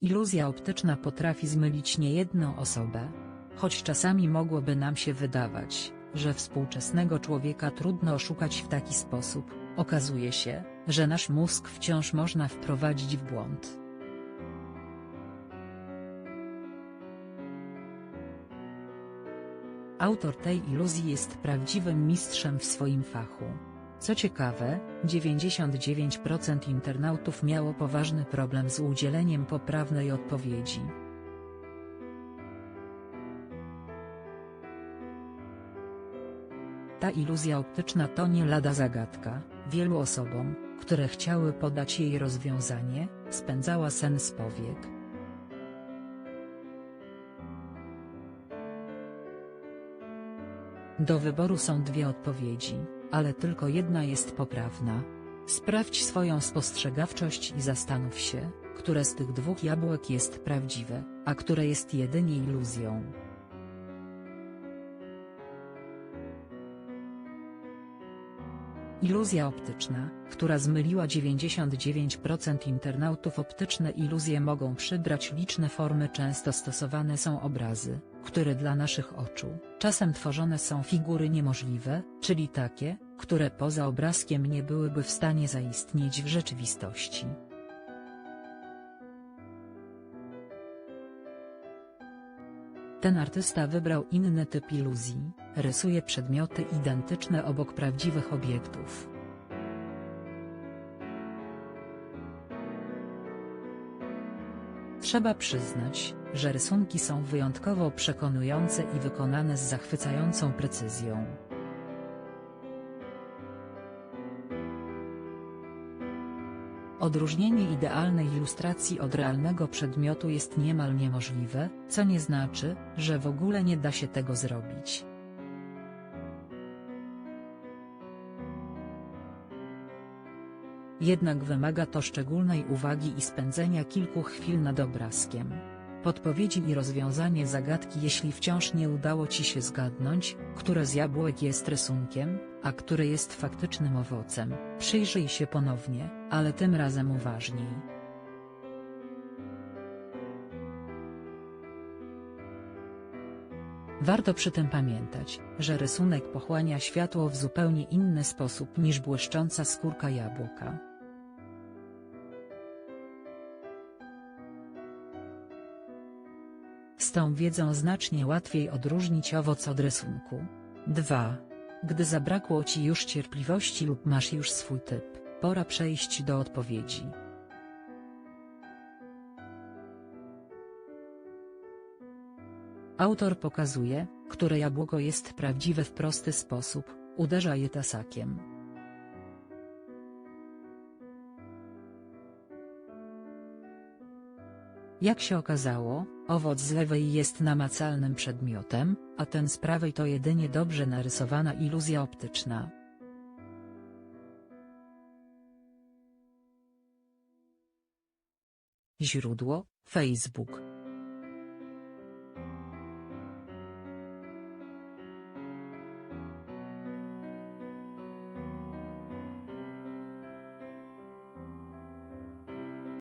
Iluzja optyczna potrafi zmylić niejedną osobę. Choć czasami mogłoby nam się wydawać, że współczesnego człowieka trudno oszukać w taki sposób, okazuje się, że nasz mózg wciąż można wprowadzić w błąd. Autor tej iluzji jest prawdziwym mistrzem w swoim fachu. Co ciekawe, 99% internautów miało poważny problem z udzieleniem poprawnej odpowiedzi. Ta iluzja optyczna to nie lada zagadka, wielu osobom, które chciały podać jej rozwiązanie, spędzała sen z powiek. Do wyboru są dwie odpowiedzi, ale tylko jedna jest poprawna. Sprawdź swoją spostrzegawczość i zastanów się, które z tych dwóch jabłek jest prawdziwe, a które jest jedynie iluzją. Iluzja optyczna, która zmyliła 99% internautów optyczne iluzje mogą przybrać liczne formy często stosowane są obrazy, które dla naszych oczu, czasem tworzone są figury niemożliwe, czyli takie, które poza obrazkiem nie byłyby w stanie zaistnieć w rzeczywistości. Ten artysta wybrał inny typ iluzji, rysuje przedmioty identyczne obok prawdziwych obiektów. Trzeba przyznać, że rysunki są wyjątkowo przekonujące i wykonane z zachwycającą precyzją. Odróżnienie idealnej ilustracji od realnego przedmiotu jest niemal niemożliwe, co nie znaczy, że w ogóle nie da się tego zrobić. Jednak wymaga to szczególnej uwagi i spędzenia kilku chwil nad obrazkiem. Podpowiedzi i rozwiązanie zagadki jeśli wciąż nie udało Ci się zgadnąć, które z jabłek jest rysunkiem, a które jest faktycznym owocem, przyjrzyj się ponownie, ale tym razem uważniej. Warto przy tym pamiętać, że rysunek pochłania światło w zupełnie inny sposób niż błyszcząca skórka jabłka. Z tą wiedzą znacznie łatwiej odróżnić owoc od rysunku. 2. Gdy zabrakło Ci już cierpliwości lub masz już swój typ, pora przejść do odpowiedzi. Autor pokazuje, które jabłko jest prawdziwe w prosty sposób, uderza je tasakiem. Jak się okazało, owoc z lewej jest namacalnym przedmiotem, a ten z prawej to jedynie dobrze narysowana iluzja optyczna. Źródło: Facebook